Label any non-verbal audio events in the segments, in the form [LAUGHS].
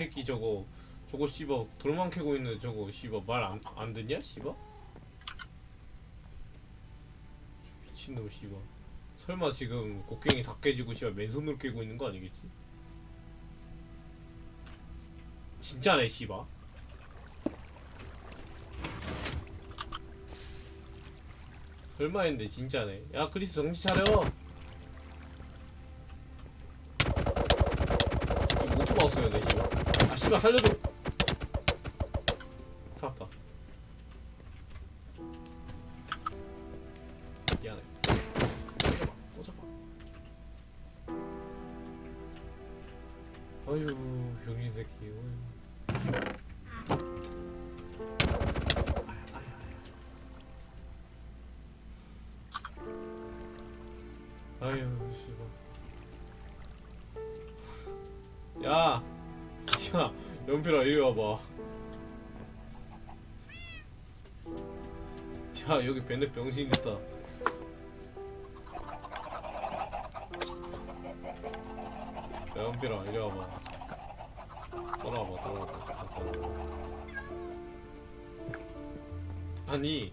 새끼 저거 저거 씨발 돌만 캐고 있는 저거 씨발 말안 안 듣냐 씨발 미친놈 씨발 설마 지금 곡괭이 다 깨지고 씨발 맨손으로 깨고 있는 거 아니겠지? 진짜네 씨발 설마 했는데 진짜네. 야 크리스 정신 차려! 이거 오토 마우스였네 씨발 아 씨발 살려줘. 살았다. 미안해. 꽂아봐. 꽂아봐 아유 병신 새끼. 아유 씨발. 야! 야 연필아 이리 와봐. 야 여기 베네 병신 있다. 야 연필아 이리 와봐. 따라와봐 따라와봐. 아니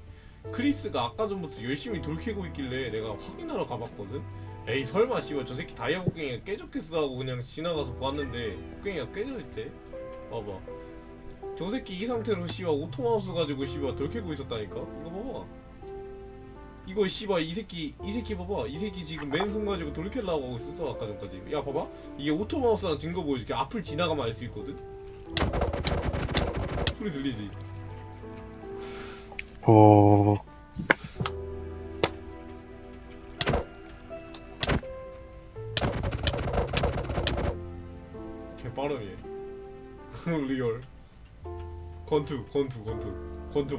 크리스가 아까 전부터 열심히 돌 캐고 있길래 내가 확인하러 가봤거든? 에이 설마 씨발 저 새끼 다이아 곡괭이가 깨졌겠어 하고 그냥 지나가서 봤는데 곡괭이가 깨져있대? 봐봐. 저 새끼 이 상태로 씨발 오토마우스 가지고 씨발 돌 캐고 있었다니까? 이거 봐봐. 이거 씨발 이 새끼 이 새끼 봐봐. 이 새끼 지금 맨손 가지고 돌 캐려고 하고 있었어 아까 전까지. 야 봐봐. 이게 오토마우스라는 증거 보여줄게. 앞을 지나가면 알 수 있거든? 소리 들리지? 어, 빠름이 [LAUGHS] 리얼 권투 권투 권투. 권투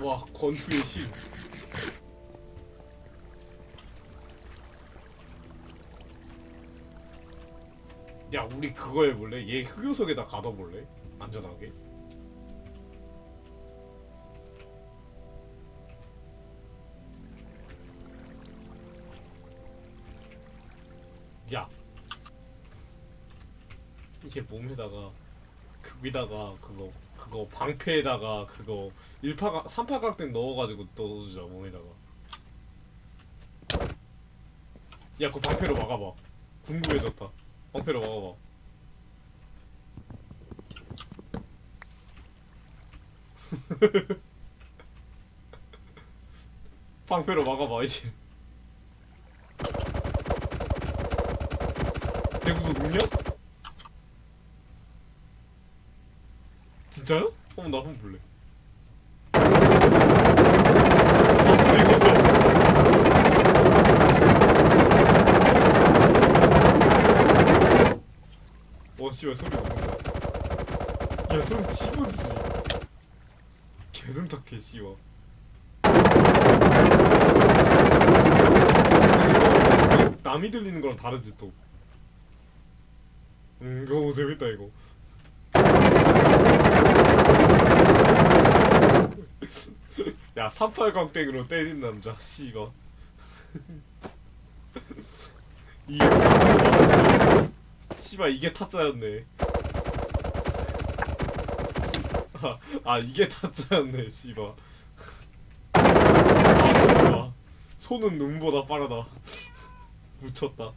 와 권투의 신 야 우리 그거 해볼래? 얘 흑요석에다 가둬볼래? 안전하게? 야. 이게 몸에다가 그 위다가 그거 그거 방패에다가 그거 일파각 삼파각등 넣어가지고 넣어주자 몸에다가. 야 그거 방패로 막아봐. 궁금해졌다 방패로 막아봐 방패로 막아봐 이제 대구도 능력? 진짜요? 한번 나 한번 볼래 씨발 소리 나온다 야 소리 치고지. 개슴탁해 씨발 남이 들리는 거랑 다르지 또. 음, 이거 재밌다 이거. [LAUGHS] 야 38광땡으로 때린 남자 씨발 이게 무슨 씨발 이게 타짜였네. 아, 아 이게 타짜였네 씨발. 아 손은 눈보다 빠르다. [LAUGHS] 묻혔다